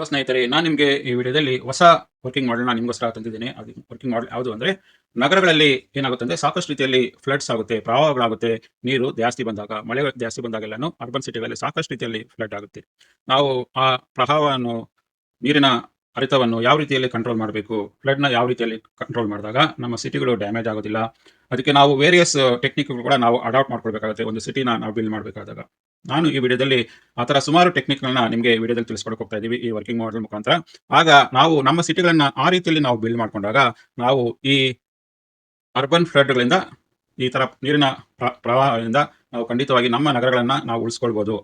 Hello ಸ್ನೇಹಿತರೆ, ನಾನು ನಿಮಗೆ ಈ ವಿಡಿಯೋದಲ್ಲಿ ಹೊಸ ವರ್ಕಿಂಗ್ ಮಾಡೆಲ್ನ ನಿಮಗೋಸ್ಕರ ತಂದಿದ್ದೀನಿ. ಅದು ವರ್ಕಿಂಗ್ ಮಾಡೆಲ್ ಯಾವುದು ಅಂದರೆ, ನಗರಗಳಲ್ಲಿ ಏನಾಗುತ್ತೆ ಅಂದರೆ ಸಾಕಷ್ಟು ರೀತಿಯಲ್ಲಿ ಫ್ಲಡ್ಸ್ ಆಗುತ್ತೆ, ಪ್ರವಾಹಗಳಾಗುತ್ತೆ, ನೀರು ಜಾಸ್ತಿ ಬಂದಾಗ, ಮಳೆ ಜಾಸ್ತಿ ಬಂದಾಗೆಲ್ಲಾನು ಅರ್ಬನ್ ಸಿಟಿಗಳಲ್ಲಿ ಸಾಕಷ್ಟು ರೀತಿಯಲ್ಲಿ ಫ್ಲಡ್ ಆಗುತ್ತೆ. ನಾವು ಆ ಪ್ರವಾಹವನ್ನು, ನೀರಿನ ಹರಿತವನ್ನು ಯಾವ ರೀತಿಯಲ್ಲಿ ಕಂಟ್ರೋಲ್ ಮಾಡಬೇಕು ಫ್ಲಡ್ನ ಯಾವ ರೀತಿಯಲ್ಲಿ ಕಂಟ್ರೋಲ್ ಮಾಡಿದಾಗ ನಮ್ಮ ಸಿಟಿಗಳು ಡ್ಯಾಮೇಜ್ ಆಗೋದಿಲ್ಲ. ಅದಕ್ಕೆ ನಾವು ವೇರಿಯಸ್ ಟೆಕ್ನಿಕ್ಗಳು ಕೂಡ ನಾವು ಅಡಾಪ್ಟ್ ಮಾಡ್ಕೊಳ್ಬೇಕಾಗುತ್ತೆ. ಒಂದು ಸಿಟಿನ ನಾವು ಬಿಲ್ಡ್ ಮಾಡಬೇಕಾದಾಗ. ನಾನು ಈ ವಿಡಿಯೋದಲ್ಲಿ ಆ ತರ ಸುಮಾರು ಟೆಕ್ನಿಕ್ಗಳನ್ನ ನಿಮಗೆ ವಿಡಿಯೋದಲ್ಲಿ ತಿಳಿಸ್ಕೊಡಕ್ಕೆ ಹೋಗ್ತಾ ಇದ್ದೀವಿ ಈ ವರ್ಕಿಂಗ್ ಮಾಡೆಲ್ ಮುಖಾಂತರ. ಆಗ ನಾವು ನಮ್ಮ ಸಿಟಿಗಳನ್ನ ಆ ರೀತಿಯಲ್ಲಿ ನಾವು ಬಿಲ್ಡ್ ಮಾಡ್ಕೊಂಡಾಗ ನಾವು ಈ ಅರ್ಬನ್ ಫ್ಲಡ್ಗಳಿಂದ ಈ ತರ ನೀರಿನ ಪ್ರ- ಪ್ರವಾಹದಿಂದ ನಾವು ಖಂಡಿತವಾಗಿ ನಮ್ಮ ನಗರಗಳನ್ನ ನಾವು ಉಳಿಸ್ಕೊಳ್ಬಹುದು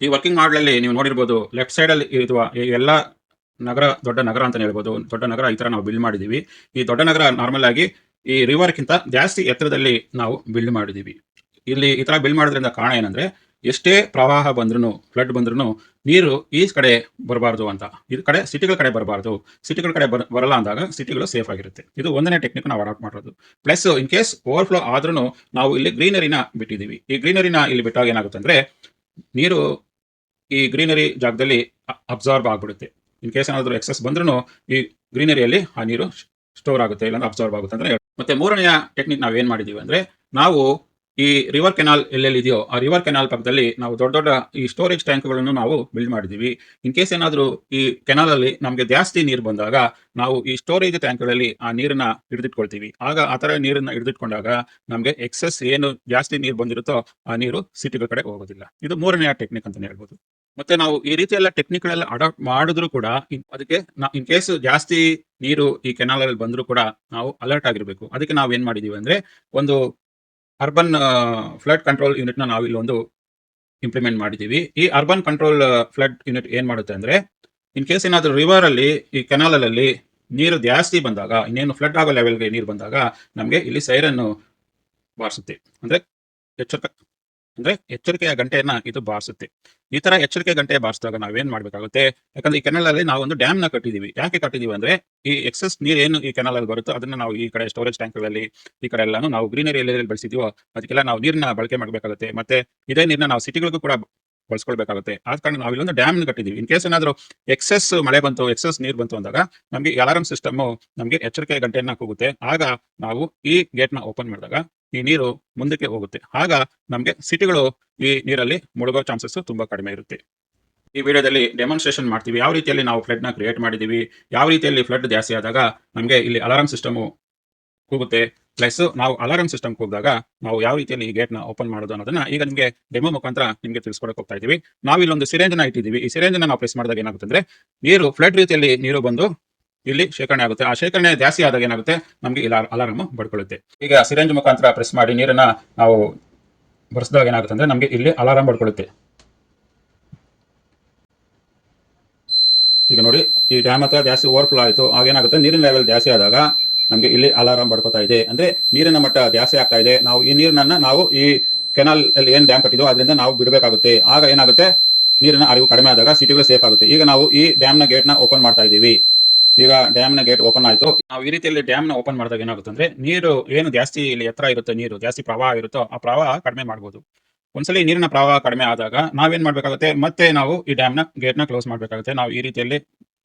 ಈ ವರ್ಕಿಂಗ್ ಮಾಡಲಲ್ಲಿ ನೀವು ನೋಡಿರ್ಬೋದು ಲೆಫ್ಟ್ ಸೈಡ್ ಅಲ್ಲಿ ಇರುವ ಎಲ್ಲ ನಗರ ದೊಡ್ಡ ನಗರ ಅಂತ ಹೇಳ್ಬೋದು. ದೊಡ್ಡ ನಗರ ಈ ತರ ನಾವು ಬಿಲ್ಡ್ ಮಾಡಿದೀವಿ ಈ ದೊಡ್ಡ ನಗರ ನಾರ್ಮಲ್ ಆಗಿ ಈ ರಿವರ್ಕ್ಕಿಂತ ಜಾಸ್ತಿ ಎತ್ತರದಲ್ಲಿ ನಾವು ಬಿಲ್ಡ್ ಮಾಡಿದೀವಿ ಇಲ್ಲಿ ಈ ತರ ಬಿಲ್ಡ್ ಮಾಡೋದ್ರಿಂದ ಕಾರಣ ಏನಂದ್ರೆ ಎಷ್ಟೇ ಪ್ರವಾಹ ಬಂದ್ರೂ ಫ್ಲಡ್ ಬಂದ್ರೂ ನೀರು ಈ ಕಡೆ ಬರಬಾರ್ದು ಅಂತ. ಈ ಕಡೆ ಸಿಟಿಗಳ ಕಡೆ ಬರಬಾರ್ದು. ಸಿಟಿಗಳ ಕಡೆ ಬರ, ಬರಲ್ಲ ಅಂದಾಗ ಸಿಟಿಗಳು ಸೇಫ್ ಆಗಿರುತ್ತೆ. ಇದು ಒಂದನೇ ಟೆಕ್ನಿಕ್ ನಾವು ಅಡಾಪ್ಟ್ ಮಾಡೋದು ಪ್ಲಸ್ ಇನ್ ಕೇಸ್ ಓವರ್ಫ್ಲೋ ಆದ್ರೂ ನಾವು ಇಲ್ಲಿ ಗ್ರೀನರಿನ ಬಿಟ್ಟಿದ್ದೀವಿ. ಈ ಗ್ರೀನರಿನ ಇಲ್ಲಿ ಬಿಟ್ಟಾಗ ಏನಾಗುತ್ತೆ ಅಂದ್ರೆ ನೀರು ಈ ಗ್ರೀನರಿ ಜಾಗದಲ್ಲಿ ಅಬ್ಸಾರ್ಬ್ ಆಗಿಬಿಡುತ್ತೆ. ಇನ್ ಕೇಸ್ ಏನಾದರೂ ಎಕ್ಸಸ್ ಬಂದ್ರೂ ಈ ಗ್ರೀನರಿಯಲ್ಲಿ ಆ ನೀರು ಸ್ಟೋರ್ ಆಗುತ್ತೆ, ಇಲ್ಲಾಂದ್ರೆ ಅಬ್ಸಾರ್ಬ್ ಆಗುತ್ತೆ ಅಂದ್ರೆ ಮತ್ತೆ ಮೂರನೆಯ ಟೆಕ್ನಿಕ್ ನಾವು ಏನು ಮಾಡಿದ್ದೀವಿ ಅಂದ್ರೆ ನಾವು ಈ ರಿವರ್ ಕೆನಾಲ್ ಎಲ್ಲೆಲ್ಲಿ ಇದೆಯೋ ಆ ರಿವರ್ ಕೆನಾಲ್ ಪಕ್ಕದಲ್ಲಿ ನಾವು ದೊಡ್ಡ ದೊಡ್ಡ ಈ ಸ್ಟೋರೇಜ್ ಟ್ಯಾಂಕ್ಗಳನ್ನು ನಾವು ಬಿಲ್ಡ್ ಮಾಡಿದೀವಿ ಇನ್ ಕೇಸ್ ಏನಾದರೂ ಈ ಕೆನಾಲ್ ಅಲ್ಲಿ ನಮಗೆ ಜಾಸ್ತಿ ನೀರು ಬಂದಾಗ ನಾವು ಈ ಸ್ಟೋರೇಜ್ ಟ್ಯಾಂಕ್ಗಳಲ್ಲಿ ಆ ನೀರನ್ನ ಹಿಡಿದಿಟ್ಕೊಳ್ತೀವಿ. ಆಗ ಆ ತರ ನೀರನ್ನ ಹಿಡಿದಿಟ್ಕೊಂಡಾಗ ನಮಗೆ ಎಕ್ಸೆಸ್ ಏನು ಜಾಸ್ತಿ ನೀರು ಬಂದಿರುತ್ತೋ ಆ ನೀರು ಸಿಟಿಗಳ ಕಡೆ ಹೋಗೋದಿಲ್ಲ. ಇದು ಮೂರನೆಯ ಟೆಕ್ನಿಕ್ ಅಂತಾನೆ ಹೇಳ್ಬೋದು. ಮತ್ತೆ ನಾವು ಈ ರೀತಿ ಎಲ್ಲ ಟೆಕ್ನಿಕ್ಗಳೆಲ್ಲ ಅಡಾಪ್ಟ್ ಮಾಡಿದ್ರು ಕೂಡ ಅದಕ್ಕೆ ಇನ್ ಕೇಸ್ ಜಾಸ್ತಿ ನೀರು ಈ ಕೆನಾಲ್ ಅಲ್ಲಿ ಬಂದರೂ ಕೂಡ ನಾವು ಅಲರ್ಟ್ ಆಗಿರಬೇಕು. ಅದಕ್ಕೆ ನಾವು ಏನ್ ಮಾಡಿದೀವಿ ಅಂದ್ರೆ ಒಂದು ಅರ್ಬನ್ ಫ್ಲಡ್ ಕಂಟ್ರೋಲ್ ಯೂನಿಟ್ನ ನಾವು ಒಂದು ಇಂಪ್ಲಿಮೆಂಟ್ ಮಾಡಿದೀವಿ ಈ ಅರ್ಬನ್ ಕಂಟ್ರೋಲ್ ಫ್ಲಡ್ ಯೂನಿಟ್ ಏನು ಮಾಡುತ್ತೆ ಅಂದ್ರೆ ಇನ್ ಕೇಸ್ ಏನಾದರೂ ರಿವರಲ್ಲಿ ಈ ಕೆನಾಲಲ್ಲಿ ನೀರು ಜಾಸ್ತಿ ಬಂದಾಗ, ಇನ್ನೇನು ಫ್ಲಡ್ ಆಗೋ ಲೆವೆಲ್ಗೆ ನೀರು ಬಂದಾಗ, ನಮಗೆ ಇಲ್ಲಿ ಸೈರನ್ನು ಬಾರಿಸುತ್ತೆ. ಅಂದ್ರೆ ಅಂದ್ರೆ ಎಚ್ಚರಿಕೆಯ ಗಂಟೆಯನ್ನ ಇದು ಬಾರಿಸುತ್ತೆ. ಈ ತರ ಎಚ್ಚರಿಕೆ ಗಂಟೆ ಬಾರಿಸಿದಾಗ ನಾವೇನ್ ಮಾಡ್ಬೇಕಾಗುತ್ತೆ? ಯಾಕಂದ್ರೆ ಈ ಕೆನಲ್ ಅಲ್ಲಿ ನಾವು ಒಂದು ಡ್ಯಾಮ್ನ ಕಟ್ಟಿದೀವಿ. ಯಾಕೆ ಕಟ್ಟಿದೀವಿ ಅಂದ್ರೆ ಈ ಎಕ್ಸಸ್ ನೀರು ಏನು ಈ ಕೆನಲ್ ಅಲ್ಲಿ ಬರುತ್ತೋ ಅದನ್ನ ನಾವು ಈ ಕಡೆ ಸ್ಟೋರೇಜ್ ಟ್ಯಾಂಕ್ ಟ್ಯಾಂಕ್ಗಳಲ್ಲಿ ಈ ಕಡೆ ಎಲ್ಲಾನು ನಾವು ಗ್ರೀನರಿ ಏರಿಯಾದಲ್ಲಿ ಬೆಳೆಸಿದೀವೋ ಅದಕ್ಕೆಲ್ಲ ನಾವು ನೀರನ್ನ ಬಳಕೆ ಮಾಡಬೇಕಾಗುತ್ತೆ. ಮತ್ತೆ ಇದೇ ನೀರನ್ನ ನಾವು ಸಿಟಿಗಳಿಗೂ ಕೂಡ ಬಳಸ್ಕೊಳ್ಬೇಕಾಗುತ್ತೆ. ಆದ ಕಾರಣ ನಾವು ಇಲ್ಲೊಂದು ಡ್ಯಾಮ್ ಕಟ್ಟಿದೀವಿ. ಇನ್ ಕೇಸ್ ಏನಾದ್ರು ಎಕ್ಸೆಸ್ ಮಳೆ ಬಂತು ಎಕ್ಸೆಸ್ ನೀರು ಬಂತು ಅಂದಾಗ ನಮಗೆ ಅಲಾರಂ ಸಿಸ್ಟಮ್ ನಮಗೆ ಎಚ್ಚರಿಕೆ ಗಂಟೆಯನ್ನ ಕೂಗುತ್ತೆ. ಆಗ ನಾವು ಈ ಗೇಟ್ನ ಓಪನ್ ಮಾಡಿದಾಗ ಈ ನೀರು ಮುಂದಕ್ಕೆ ಹೋಗುತ್ತೆ. ಆಗ ನಮಗೆ ಸಿಟಿಗಳು ಈ ನೀರಲ್ಲಿ ಮುಳುಗೋ ಚಾನ್ಸಸ್ ತುಂಬಾ ಕಡಿಮೆ ಇರುತ್ತೆ. ಈ ವಿಡಿಯೋದಲ್ಲಿ ಡೆಮಾನ್ಸ್ಟ್ರೇಷನ್ ಮಾಡ್ತೀವಿ. ಯಾವ ರೀತಿಯಲ್ಲಿ ನಾವು ಫ್ಲಡ್ನ ಕ್ರಿಯೇಟ್ ಮಾಡಿದೀವಿ, ಯಾವ ರೀತಿಯಲ್ಲಿ ಫ್ಲಡ್ ಜಾಸ್ತಿ ಆದಾಗ ನಮಗೆ ಇಲ್ಲಿ ಅಲಾರಂ ಸಿಸ್ಟಮ್ ಕೂಗುತ್ತೆ ಪ್ಲಸ್ ನಾವು ಅಲಾರಂ ಸಿಸ್ಟಮ್ ಕೂಗಿದಾಗ ನಾವು ಯಾವ ರೀತಿಯಲ್ಲಿ ಈ ನ ಓಪನ್ ಮಾಡೋದು ಅನ್ನೋದನ್ನ ಈಗ ನಿಮಗೆ ಡೆಮೋ ಮುಖಾಂತರ ನಿಮಗೆ ತಿಳಿಸ್ಕೊಡಕ್ ಹೋಗ್ತಾ ಇದೀವಿ ನಾವು ಇಲ್ಲೊಂದು ಸಿರೇಂಜ್ನ ಇಟ್ಟಿದ್ದೀವಿ. ಈ ಸಿರೇಂಜ್ ನಾವು ಪ್ರೆಸ್ ಮಾಡಿದಾಗ ಏನಾಗುತ್ತೆ ಅಂದ್ರೆ, ನೀರು ಫ್ಲಡ್ ರೀತಿಯಲ್ಲಿ ನೀರು ಬಂದು ಇಲ್ಲಿ ಶೇಖರಣೆ ಆಗುತ್ತೆ. ಆ ಶೇಖರಣೆ ಜಾಸ್ತಿ ಆದಾಗ ಏನಾಗುತ್ತೆ? ನಮಗೆ ಇಲ್ಲಿ ಅಲಾರಂ ಬಡ್ಕೊಳ್ಳುತ್ತೆ. ಈಗ ಸಿರೆಂಜ್ ಮುಖಾಂತರ ಪ್ರೆಸ್ ಮಾಡಿ ನೀರನ್ನ ನಾವು ಬರ್ಸಿದಾಗ ಏನಾಗುತ್ತೆ ಅಂದ್ರೆ ನಮಗೆ ಇಲ್ಲಿ ಅಲಾರಂ ಬಡ್ಕೊಳ್ಳುತ್ತೆ. ಈಗ ನೋಡಿ, ಈ ಡ್ಯಾಮ್ ಹತ್ರ ಜಾಸ್ತಿ ಓವರ್ಫ್ಲೋ ಆಯಿತು. ಆಗ ಏನಾಗುತ್ತೆ? ನೀರಿನ ಲೆವೆಲ್ ಜಾಸ್ತಿ ಆದಾಗ ನಮಗೆ ಇಲ್ಲಿ ಅಲಾರಂ ಬಡ್ಕೋತಾ ಇದೆ. ಅಂದ್ರೆ ನೀರಿನ ಮಟ್ಟ ಜಾಸ್ತಿ ಆಗ್ತಾ ಇದೆ. ನಾವು ಈ ನೀರನ್ನ ನಾವು ಈ ಕೆನಾಲ್ ಅಲ್ಲಿ ಏನ್ ಡ್ಯಾಮ್ ಕಟ್ಟಿದೋ ಅದರಿಂದ ನಾವು ಬಿಡಬೇಕಾಗುತ್ತೆ. ಆಗ ಏನಾಗುತ್ತೆ? ನೀರಿನ ಅರಿವು ಕಡಿಮೆ ಆದಾಗ ಸಿಟಿಗಳು ಸೇಫ್ ಆಗುತ್ತೆ. ಈಗ ನಾವು ಈ ಡ್ಯಾಮ್ನ ಗೇಟ್ನ ಓಪನ್ ಮಾಡ್ತಾ ಇದೀವಿ ಈಗ ಡ್ಯಾಮ್ನ ಗೇಟ್ ಓಪನ್ ಆಯ್ತು. ನಾವು ಈ ರೀತಿಯಲ್ಲಿ ಡ್ಯಾಮ್ನ ಓಪನ್ ಮಾಡಿದಾಗ ಏನಾಗುತ್ತೆ ಅಂದ್ರೆ ನೀರು ಏನು ಜಾಸ್ತಿ ಇಲ್ಲಿ ಎತ್ತರ ಇರುತ್ತೆ, ನೀರು ಜಾಸ್ತಿ ಪ್ರವಾಹ ಇರುತ್ತೋ ಆ ಪ್ರವಾಹ ಕಡಿಮೆ ಮಾಡಬಹುದು ಒಂದ್ಸಲಿ ನೀರಿನ ಪ್ರವಾಹ ಕಡಿಮೆ ಆದಾಗ ನಾವೇನ್ ಮಾಡ್ಬೇಕಾಗುತ್ತೆ? ಮತ್ತೆ ನಾವು ಈ ಡ್ಯಾಮ್ನ ಗೇಟ್ನ ಕ್ಲೋಸ್ ಮಾಡ್ಬೇಕಾಗುತ್ತೆ. ನಾವು ಈ ರೀತಿಯಲ್ಲಿ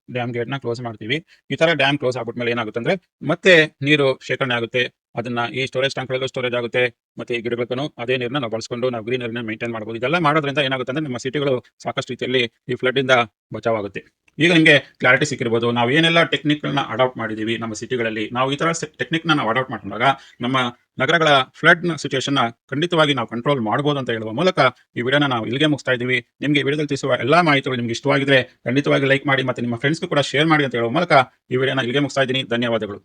ಡ್ಯಾಮ್ ಗೇಟ್ನ ಕ್ಲೋಸ್ ಮಾಡ್ತೀವಿ. ಈ ತರ ಡ್ಯಾಮ್ ಕ್ಲೋಸ್ ಆಗ್ಬಿಟ್ಮೇಲೆ ಏನಾಗುತ್ತೆ ಅಂದ್ರೆ ಮತ್ತೆ ನೀರು ಶೇಖರಣೆ ಆಗುತ್ತೆ. ಅದನ್ನ ಈ ಸ್ಟೋರೇಜ್ ಟ್ಯಾಂಕ್ಗಳಲ್ಲೂ ಸ್ಟೋರೇಜ್ ಆಗುತ್ತೆ. ಮತ್ತೆ ಈ ಗಿಡಗಳನ್ನು ಅದೇ ನೀರನ್ನ ನಾವು ಬಳಸ್ಕೊಂಡು ನಾವು ಗ್ರೀನರಿನ ಮೇಂಟೈನ್ ಮಾಡಬಹುದು ಇದೆಲ್ಲ ಮಾಡೋದ್ರಿಂದ ಏನಾಗುತ್ತೆ ಅಂದ್ರೆ ನಮ್ಮ ಸಿಟಿಗಳು ಸಾಕಷ್ಟು ರೀತಿಯಲ್ಲಿ ಈ ಫ್ಲಡ್ ಇಂದ ಬಚಾವಾಗುತ್ತೆ ಈಗ ನಿಮಗೆ ಕ್ಲಾರಿಟಿ ಸಿಕ್ಕಿರ್ಬೋದು. ನಾವು ಏನೆಲ್ಲ ಟೆಕ್ನಿಕ್ಗಳನ್ನ ಅಡಾಪ್ಟ್ ಮಾಡಿದೀವಿ ನಮ್ಮ ಸಿಟಿಗಳಲ್ಲಿ ನಾವು ಈ ತರ ಟೆಕ್ನಿಕ್ನ ನಾವು ಅಡಾಪ್ಟ್ ಮಾಡಿಕೊಂಡಾಗ ನಮ್ಮ ನಗರಗಳ ಫ್ಲಡ್ ಸಿಚುವೇಶನ್ ಖಂಡಿತವಾಗಿ ನಾವು ಕಂಟ್ರೋಲ್ ಮಾಡಬಹುದು ಅಂತ ಹೇಳುವ ಮೂಲಕ ಈ ವಿಡಿಯೋನ ನಾವು ಇಲ್ಲಿಗೆ ಮುಗಿಸ್ತಾ ಇದ್ದೀವಿ ನಿಮಗೆ ವಿಡಿಯೋದಲ್ಲಿ ತಿಳಿಸುವ ಎಲ್ಲಾ ಮಾಹಿತಿಗಳು ನಿಮ್ಗೆ ಇಷ್ಟವಾಗಿದ್ರೆ ಖಂಡಿತವಾಗಿ ಲೈಕ್ ಮಾಡಿ ಮತ್ತೆ ನಿಮ್ಮ ಫ್ರೆಂಡ್ಸ್ಗೂ ಕೂಡ ಶೇರ್ ಮಾಡಿ ಅಂತ ಹೇಳುವ ಮೂಲಕ ಈ ವಿಡಿಯೋನ ಇಲ್ಲಿಗೆ ಮುಗಿಸ್ತಾ ಇದ್ದೀನಿ. ಧನ್ಯವಾದಗಳು.